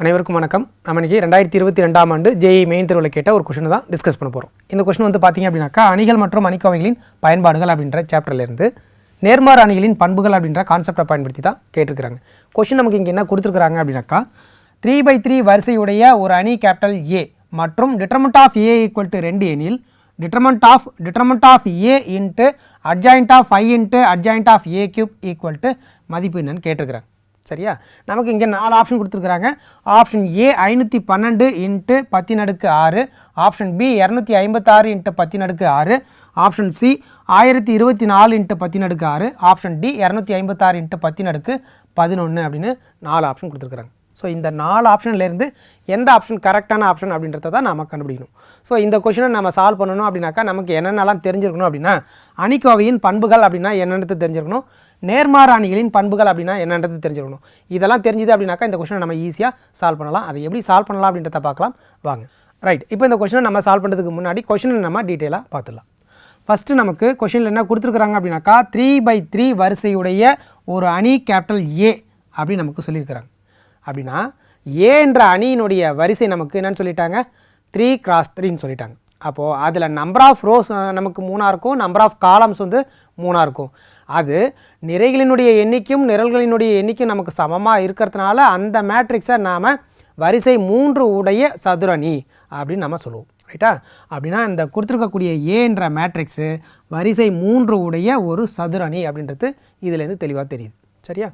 அனைவருக்கும் வணக்கம். நம்ம இன்னைக்கு ரெண்டாயிரத்தி இருபத்தி ரெண்டாம் ஆண்டு ஜேஇ மெயின் தேர்வில் கேட்ட ஒரு கொஷின் தான் டிஸ்கஸ் பண்ண போகிறோம் இந்த கொஷின் வந்து பார்த்தீங்க அப்படின்னாக்கா அணிகள் மற்றும் அணிக்கோவைகளின் பயன்பாடுகள் அப்படின்ற சாப்டர்லேருந்து நேர்மார் நேர்மாறு அணிகளின் பண்புகள் அப்படின்ற கான்செப்டை பயன்படுத்தி தான் கேட்டிருக்கிறாங்க. கொஷின் நமக்கு இங்கே என்ன கொடுத்துருக்குறாங்க அப்படின்னாக்கா த்ரீ பை த்ரீ வரிசையுடைய ஒரு அணி கேபிட்டல் ஏ மற்றும் determinant of A equal to ரெண்டு எனில் determinant of determinant of A into adjoint of I into adjoint of A cube equal to மதிப்பு என்னன்னு கேட்டிருக்கிறாங்க. சரியா? நமக்கு இங்கே நாலு ஆப்ஷன் கொடுத்துருக்குறாங்க. ஆப்ஷன் ஏ ஐநூற்றி பன்னெண்டு இன்ட்டு பத்தின் அடுக்கு ஆறு. ஆப்ஷன் பி இரநூத்தி ஐம்பத்தாறு இன்ட்டு பத்தின் அடுக்கு ஆறு. ஆப்ஷன் சி ஆயிரத்தி இருபத்தி நாலு இன்ட்டு பத்தின் அடுக்கு ஆறு. ஆப்ஷன் டி இரநூத்தி ஐம்பத்தாறு இன்ட்டு பத்தின் அடுக்கு பதினொன்று அப்படின்னு நாலு ஆப்ஷன் கொடுத்துருக்குறாங்க. ஸோ இந்த நாலு ஆப்ஷன்லேருந்து எந்த ஆப்ஷன் கரெக்டான ஆப்ஷன் அப்படின்றத தான் நம்ம கண்டுபிடிக்கணும். ஸோ இந்த கொஷினை நம்ம சால்வ் பண்ணணும் அப்படின்னாக்கா நமக்கு என்னென்னலாம் தெரிஞ்சிருக்கணும் அப்படின்னா அணிக்கோவையின் பண்புகள் அப்படின்னா என்னென்னது தெரிஞ்சிருக்கணும்? நேர்மாறு அணிகளின் பண்புகள் அப்படின்னா என்னன்றது தெரிஞ்சிருக்கணும்? இதெல்லாம் தெரிஞ்சுது அப்படின்னாக்கா இந்த கொஷினை நம்ம ஈஸியாக சால்வ் பண்ணலாம். அதை எப்படி சால்வ் பண்ணலாம் அப்படின்றத பார்க்கலாம். வாங்க. ரைட் இப்போ இந்த கொஷினை நம்ம சால்வ் பண்ணுறதுக்கு முன்னாடி கொஷினை நம்ம டீட்டெயிலாக பார்த்துடலாம். ஃபஸ்ட்டு நமக்கு கொஷினில் என்ன கொடுத்துருக்குறாங்க அப்படின்னாக்கா த்ரீ பை த்ரீ வரிசையுடைய ஒரு அணி கேபிட்டல் ஏ அப்படின்னு நமக்கு சொல்லியிருக்கிறாங்க. அப்படின்னா ஏ என்ற அணியினுடைய வரிசை நமக்கு என்னன்னு சொல்லிட்டாங்க? த்ரீ கிராஸ் த்ரீன்னு சொல்லிட்டாங்க. அப்போது அதில் நம்பர் ஆஃப் ரோஸ் நமக்கு மூணாக இருக்கும் நம்பர் ஆஃப் காலம்ஸ் வந்து மூணாக இருக்கும். அது நிறைகளினுடைய எண்ணிக்கையும் நிரல்களினுடைய எண்ணிக்கையும் நமக்கு சமமாக இருக்கிறதுனால அந்த மேட்ரிக்ஸை நாம் வரிசை மூன்று உடைய சதுரணி அப்படின்னு நம்ம சொல்லுவோம். ரைட்டா அப்படின்னா இந்த கொடுத்துருக்கக்கூடிய ஏன்ற மேட்ரிக்ஸு வரிசை மூன்று உடைய ஒரு சதுரணி அப்படின்றது இதுலேருந்து தெளிவாக தெரியுது. சரியா?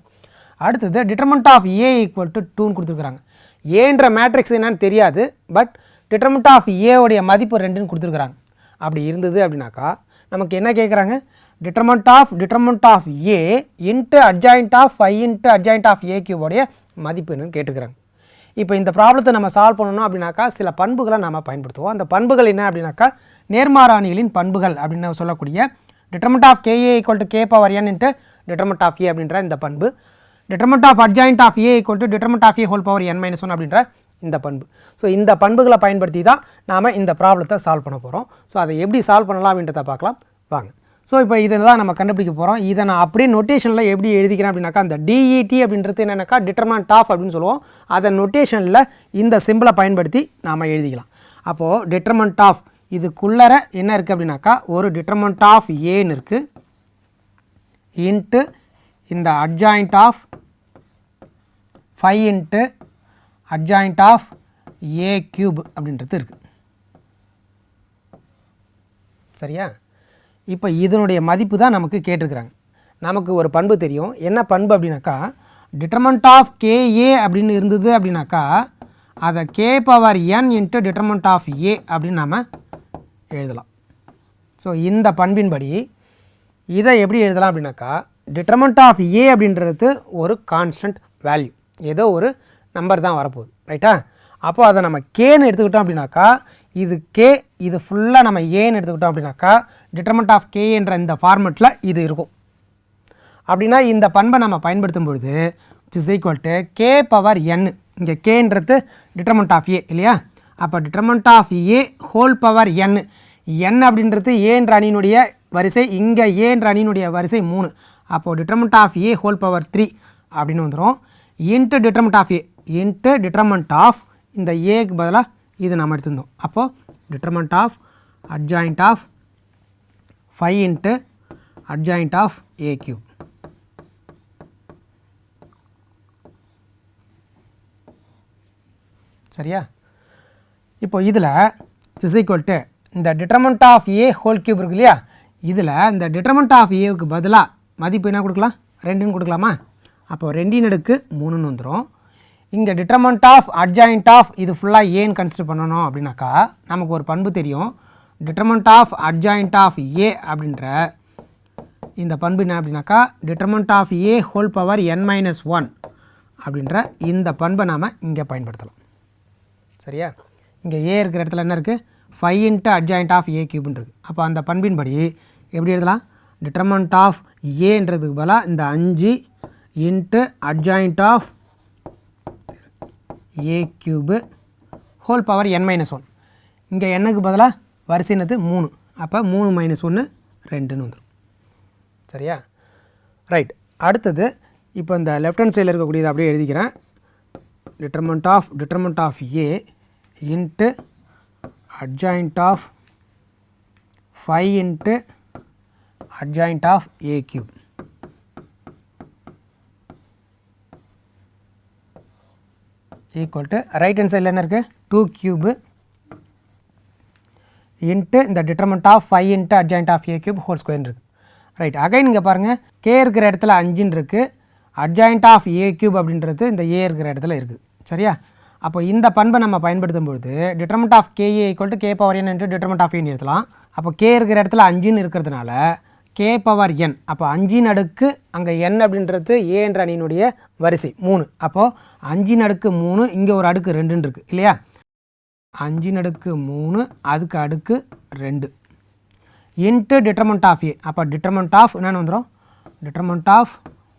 அடுத்தது determinant of A equal to டூன்னு கொடுத்துருக்குறாங்க. ஏன்ற மேட்ரிக்ஸ் என்னன்னு தெரியாது பட் டிட்டர்மெண்ட் ஆஃப் ஏவுடைய மதிப்பு ரெண்டுன்னு கொடுத்துருக்குறாங்க. அப்படி இருந்தது அப்படின்னாக்கா நமக்கு என்ன கேட்குறாங்க? Determinant of determinant of A into adjoint of five into adjoint of A கியூபோடைய மதிப்பு என்னன்னு கேட்டுக்கிறாங்க இப்போ இந்த ப்ராப்ளத்தை நம்ம சால்வ் பண்ணணும் அப்படின்னாக்கா சில பண்புகளை நம்ம பயன்படுத்துவோம். அந்த பண்புகள் என்ன அப்படின்னாக்கா நேர்மாறாணிகளின் பண்புகள் அப்படின்னு சொல்லக்கூடிய determinant of K A equal to K power N into determinant of A அப்படின்ற இந்த பண்பு. Determinant of adjoint of A equal to determinant of A whole power N minus one அப்படின்ற இந்த பண்பு. ஸோ இந்த பண்புகளை பயன்படுத்தி தான் நாம் இந்த ப்ராப்ளத்தை சால்வ் பண்ண போகிறோம் ஸோ அதை எப்படி சால்வ் பண்ணலாம் அப்படின்றத பார்க்கலாம். வாங்க. ஸோ இப்போ இதை தான் நம்ம கண்டுபிடிக்க போகிறோம் இதை நான் அப்படியே நொட்டேஷனில் எப்படி எழுதிக்கிறேன் அப்படின்னாக்கா அந்த டிஇடி அப்படின்றது என்னென்னாக்கா டிட்டர்மெண்ட் ஆஃப் அப்படின்னு சொல்லுவோம். அதை நொட்டேஷனில் இந்த சிம்பிளை பயன்படுத்தி நாம் எழுதிக்கலாம். அப்போது டிட்டர்மெண்ட் ஆஃப் இதுக்குள்ளர என்ன இருக்குது அப்படின்னாக்கா ஒரு டிட்டர்மெண்ட் ஆஃப் ஏன்னு இருக்குது இன்ட்டு இந்த adjoint of five into adjoint of A cube அப்படின்றது இருக்குது சரியா? இப்போ இதனுடைய மதிப்பு தான் நமக்கு கேட்டிருக்கிறாங்க. நமக்கு ஒரு பண்பு தெரியும். என்ன பண்பு அப்படின்னாக்கா டிட்டர்மெண்ட் ஆஃப் கேஏ அப்படின்னு இருந்தது அப்படின்னாக்கா அதை K power N into determinant of A அப்படின்னு நாம் எழுதலாம். ஸோ இந்த பண்பின்படி இதை எப்படி எழுதலாம் அப்படின்னாக்கா டிட்டர்மெண்ட் ஆஃப் ஏ அப்படின்றது ஒரு கான்ஸ்டன்ட் வேல்யூ ஏதோ ஒரு நம்பர் தான் வரப்போகுது. ரைட்டா அப்போ அதை நம்ம கேன்னு எடுத்துக்கிட்டோம் அப்படின்னாக்கா இது கே இது ஃபுல்லாக நம்ம ஏன்னு எடுத்துக்கிட்டோம் அப்படின்னாக்கா டிட்டர்மெண்ட் ஆஃப் கே என்ற இந்த ஃபார்மெட்டில் இது இருக்கும். அப்படின்னா இந்த பண்பை நம்ம பயன்படுத்தும் பொழுது is equal to K power N இங்கே கேன்றது டிட்டர்மெண்ட் ஆஃப் ஏ இல்லையா? அப்போ determinant of A whole power N N அப்படின்றது ஏன்ற அணியினுடைய வரிசை இங்கே ஏன்ற அணியினுடைய வரிசை மூணு. அப்போது determinant of A whole power three அப்படின்னு வந்துடும் into determinant of A into determinant of இந்த ஏக்கு பதிலாக இது நம்ம எடுத்திருந்தோம். அப்போது determinant of adjoint of five into adjoint of A cube சரியா? இப்போ இதில் இஸ் ஈக்குவல் டு இந்த determinant of A whole cube இருக்கு இல்லையா? இதில் இந்த டிட்டர்மெண்ட் ஆஃப் ஏவுக்கு பதிலாக மதிப்பு என்ன கொடுக்கலாம்? ரெண்டுன்னு கொடுக்கலாமா? அப்போ ரெண்டின் அடுக்கு மூணுன்னு வந்துடும் இங்கே டிட்டர்மெண்ட் ஆஃப் அட்ஜாயிண்ட் ஆஃப் இது ஃபுல்லாக ஏன்னு கன்சிடர் பண்ணணும் அப்படின்னாக்கா நமக்கு ஒரு பண்பு தெரியும். Determinant of adjoint of A அப்படின்ற இந்த பண்பு என்ன அப்படின்னாக்கா determinant of A whole power N minus one அப்படின்ற இந்த பண்பை நாம் இங்கே பயன்படுத்தலாம். சரியா? இங்கே ஏ இருக்கிற இடத்துல என்ன இருக்குது five into adjoint of A கியூப்னு இருக்குது அப்போ அந்த பண்பின்படி எப்படி எழுதலாம்? டிட்டர்மெண்ட் ஆஃப் ஏன்றதுக்கு பதிலாக இந்த அஞ்சு into adjoint of A cube whole power N minus one இங்கே எண்ணுக்கு பதிலாக வரிசைனது மூணு. அப்போ மூணு மைனஸ் ஒன்று ரெண்டுன்னு வந்துடும் சரியா? ரைட் அடுத்தது இப்போ இந்த லெஃப்ட் ஹேண்ட் சைடில் இருக்கக்கூடியதை அப்படியே எழுதிக்கிறேன். Determinant of determinant of A into adjoint of five into adjoint of a cube. Equal to right hand சைடில் என்ன இருக்குது டூ க்யூபு இன்ட்டு இந்த determinant of five into adjoint of A cube whole square இருக்குது right again இங்கே பாருங்கள் K இருக்கிற இடத்துல அஞ்சுன்னு இருக்குது அட்ஜாயிண்ட் ஆஃப் ஏ கியூப் அப்படின்றது இந்த ஏ இருக்கிற இடத்துல இருக்குது சரியா? அப்போ இந்த பண்பை நம்ம பயன்படுத்தும் பொழுது determinant of K A equal to K power N into determinant of ஏன்னு எழுதலாம். அப்போ கே இருக்கிற இடத்துல அஞ்சுன்னு இருக்கிறதுனால கே பவர் என் அப்போ அஞ்சின் அடுக்கு அங்கே என் அப்படின்றது ஏ என்ற அணியினுடைய வரிசை மூணு. அப்போது அஞ்சின் அடுக்கு மூணு இங்கே ஒரு அடுக்கு ரெண்டுன்னு இருக்குது இல்லையா? அஞ்சின் அடுக்கு மூணு அதுக்கு அடுக்கு ரெண்டு. இன்ட்டு டிட்டர்மெண்ட் ஆஃப் ஏ அப்போ டிட்டர்மெண்ட் ஆஃப் என்னென்னு வந்துடும் determinant of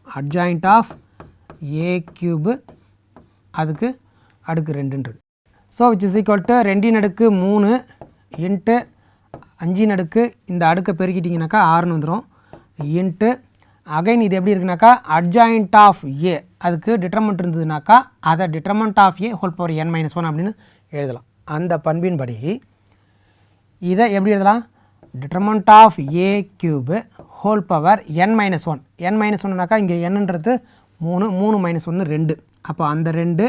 adjoint of A cube அதுக்கு அடுக்கு ரெண்டுன்றது so which is equal to ரெண்டின் அடுக்கு மூணு இன்ட்டு அஞ்சின் அடுக்கு இந்த அடுக்கை பெருக்கிட்டிங்கனாக்கா ஆறுன்னு வந்துடும் இன்ட்டு அகைன் இது எப்படி இருக்குனாக்கா அட்ஜாயிண்ட் ஆஃப் ஏ அதுக்கு டிட்டர்மெண்ட் இருந்ததுனாக்கா அதை determinant of A whole power N minus one அப்படின்னு எழுதலாம். அந்த பண்பின்படி இதை எப்படி எழுதலாம்? Determinant of A cube whole power N minus one N minus ஒன்னுனாக்கா இங்கே என்னன்றது மூணு மூணு மைனஸ் ஒன்று ரெண்டு. அப்போ அந்த ரெண்டு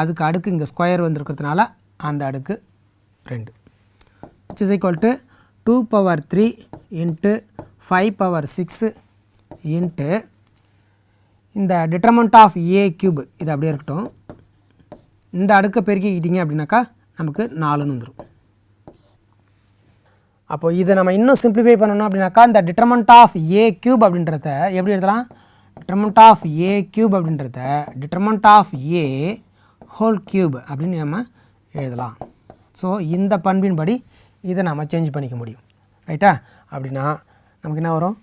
அதுக்கு அடுக்கு இங்கே ஸ்கொயர் வந்துருக்கிறதுனால அந்த அடுக்கு ரெண்டு. It's is equal to two power three into five power six into இந்த டிட்டர்மெண்ட் ஆஃப் ஏ கியூப் இது அப்படியே இருக்கட்டும். இந்த அடுக்கை பெருக்கிக்கிட்டீங்க அப்படின்னாக்கா நமக்கு நாலுன்னு வந்துடும் அப்போ இதை நம்ம இன்னும் சிம்பிளிஃபை பண்ணணும் அப்படின்னாக்கா இந்த டிட்டர்மெண்ட் ஆஃப் ஏ கியூப் அப்படின்றத எப்படி எழுதலாம்? டிட்டர்மெண்ட் ஆஃப் ஏ கியூப் அப்படின்றத determinant of A whole cube அப்படின்னு நம்ம எழுதலாம். ஸோ இந்த பண்பின்படி இதை நம்ம சேஞ்ச் பண்ணிக்க முடியும். ரைட்டா அப்படின்னா நமக்கு என்ன வரும்?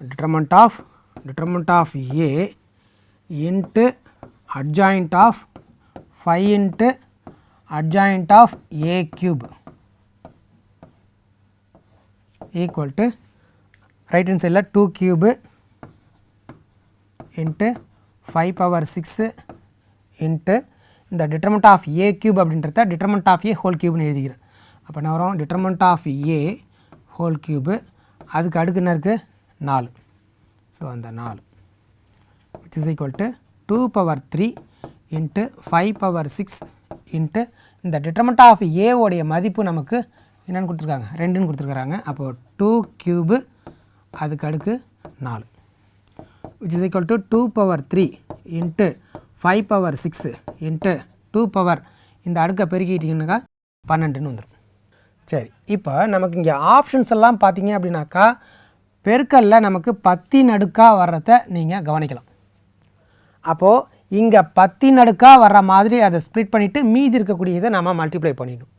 Determinant of determinant of A into adjoint of five into adjoint of A cube equal to right hand சைடில் two cube into five power six into இந்த டிட்டர்மெண்ட் ஆஃப் ஏ கியூப் அப்படின்றத டிட்டர்மெண்ட் ஆஃப் ஏ ஹோல் கியூப்னு எழுதிக்கிறேன் அப்போ என்ன வரும்? Determinant of A whole cube அதுக்கு அடுக்கு என்ன இருக்குது நாலு. ஸோ அந்த நாலு. Which is equal to two power three into five power six into இந்த டிட்டர்மெண்ட் ஆஃப் ஏவோடைய மதிப்பு நமக்கு என்னென்னு கொடுத்துருக்காங்க? ரெண்டுன்னு கொடுத்துருக்குறாங்க. அப்போது டூ க்யூபு அதுக்கு அடுக்கு நாலு. Which is equal to two power three into five power six into two power இந்த அடுக்கை பெருக்கிட்டீங்கன்னாக்கா பன்னெண்டுன்னு வந்துடும் சரி இப்போ நமக்கு இங்கே ஆப்ஷன்ஸ் எல்லாம் பார்த்தீங்க அப்படின்னாக்கா பெருக்கல்ல நமக்கு பத்தி நடுக்காக வர்றத நீங்கள் கவனிக்கலாம். அப்போது இங்கே பத்தி நடுக்காக வர்ற மாதிரி அதை ஸ்ப்ளிட் பண்ணிவிட்டு மீதி இருக்கக்கூடியதை நம்ம மல்டிப்ளை பண்ணிடணும்.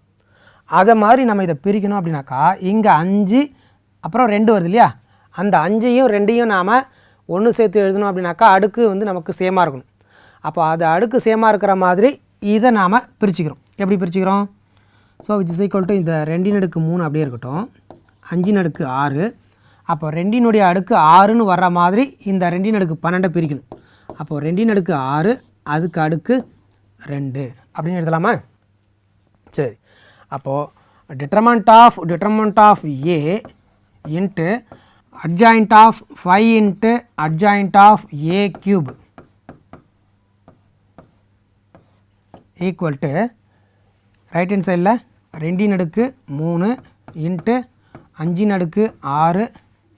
அதை மாதிரி நம்ம இதை பிரிக்கணும் அப்படின்னாக்கா இங்கே அஞ்சு அப்புறம் ரெண்டு வருது இல்லையா? அந்த அஞ்சையும் ரெண்டையும் நாம் ஒன்று சேர்த்து எழுதணும் அப்படின்னாக்கா அடுக்கு வந்து நமக்கு சேமாக இருக்கணும். அப்போ அது அடுக்கு சேமாக இருக்கிற மாதிரி இதை நாம் பிரிச்சுக்கிறோம். எப்படி பிரிச்சுக்கிறோம்? So which is equal to இந்த ரெண்டின் அடுக்கு மூணு அப்படியே இருக்கட்டும். அஞ்சின் அடுக்கு ஆறு. அப்போ ரெண்டினுடைய அடுக்கு ஆறுன்னு வர்ற மாதிரி இந்த ரெண்டின் அடுக்கு பன்னெண்டை பிரிக்கணும். அப்போது ரெண்டின் அடுக்கு ஆறு அதுக்கு அடுக்கு ரெண்டு. அப்படின்னு எழுதலாமா? சரி. அப்போது determinant of determinant of A into adjoint of five into adjoint of A cube equal to right hand சைடில் ரெண்டின் அடுக்கு மூணு இன்ட்டு அஞ்சின் அடுக்கு ஆறு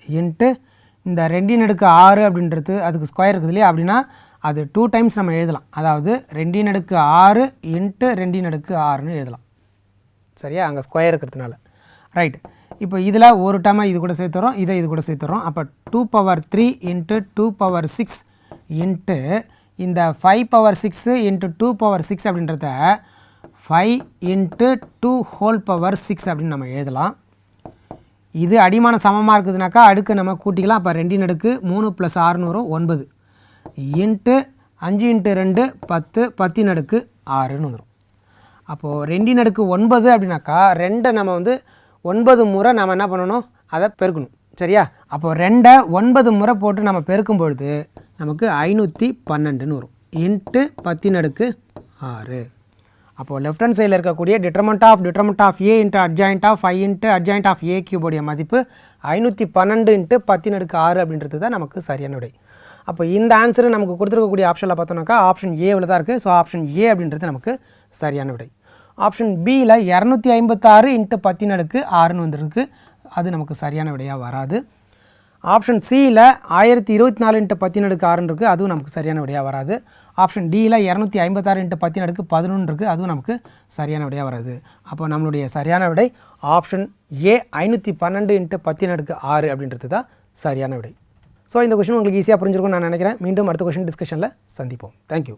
இன்ட்டு இந்த ரெண்டின் அடுக்கு ஆறு அப்படின்றது அதுக்கு ஸ்கொயர் இருக்குது இல்லையா? அப்படின்னா அது டூ டைம்ஸ் நம்ம எழுதலாம். அதாவது ரெண்டின் அடுக்கு ஆறு இன்ட்டு ரெண்டின் அடுக்கு ஆறுன்னு எழுதலாம். சரியா? அங்கே ஸ்கொயர் இருக்கிறதுனால. ரைட் இப்போ இதில் ஒரு டைமாக இது கூட சேர்த்துறோம் இதை இது கூட சேர்த்துறோம் அப்போ two power three into two power six into இந்த five power six into two power six அப்படின்றத five into two whole power six அப்படின்னு நம்ம எழுதலாம். இது அடிமான சமமாக இருக்குதுனாக்கா அடுக்கு நம்ம கூட்டிக்கலாம். அப்போ ரெண்டின் அடுக்கு மூணு ப்ளஸ் ஆறுன்னு வரும் ஒன்பது. இன்ட்டு அஞ்சு இன்ட்டு ரெண்டு பத்து பத்தின் அடுக்கு ஆறுன்னு வந்துடும் அப்போது ரெண்டின் அடுக்கு ஒன்பது அப்படின்னாக்கா ரெண்டை நம்ம வந்து ஒன்பது முறை நம்ம என்ன பண்ணணும்? அதை பெருக்கணும். சரியா? அப்போது ரெண்டை ஒன்பது முறை போட்டு நம்ம பெருக்கும் பொழுது நமக்கு ஐநூற்றி பன்னெண்டுன்னு வரும். இன்ட்டு பத்தின் அடுக்கு ஆறு. அப்போது லெஃப்ட் ஹேண்ட் சைடில் இருக்கக்கூடிய determinant of determinant of A into adjoint of I into adjoint of A கியூபுடைய மதிப்பு ஐநூற்றி பன்னெண்டு இன்ட்டு பத்தின் அடுக்கு ஆறு அப்படின்றது தான் நமக்கு சரியான விடை. அப்போ இந்த ஆன்சர் நமக்கு கொடுத்துருக்கக்கூடிய ஆப்ஷனில் பார்த்தோம்னாக்கா ஆப்ஷன் ஏவில் தான் இருக்குது ஸோ ஆப்ஷன் ஏ அப்படின்றது நமக்கு சரியான விடை. ஆப்ஷன் பியில் இரநூத்தி ஐம்பத்தாறு இன்ட்டு பத்தின் அடுக்கு ஆறுன்னு வந்திருக்கு. அது நமக்கு சரியான விடையாக வராது. ஆப்ஷன் சியில் ஆயிரத்தி இருபத்தி நாலு இன்ட்டு பத்தின் அடுக்கு ஆறுன்னு இருக்குது அதுவும் நமக்கு சரியான விடையாக வராது. ஆப்ஷன் டியில் இரநூத்தி ஐம்பத்தாறு இன்ட்டு பத்தின் அடுக்கு பதினொன்று இருக்குது அதுவும் நமக்கு சரியான விடையாக வராது. அப்போ நம்மளுடைய சரியான விடை ஆப்ஷன் ஏ ஐநூற்றி பன்னெண்டு இன்ட்டு பத்தின் அடுக்கு ஆறு அப்படின்றது தான் சரியான விடை. ஸோ இந்த கொஷின் உங்களுக்கு ஈஸியாக புரிஞ்சிருக்கும்னு நான் நினைக்கிறேன். மீண்டும் அடுத்த கொஷின் டிஸ்கஷனில் சந்திப்போம். தேங்க்யூ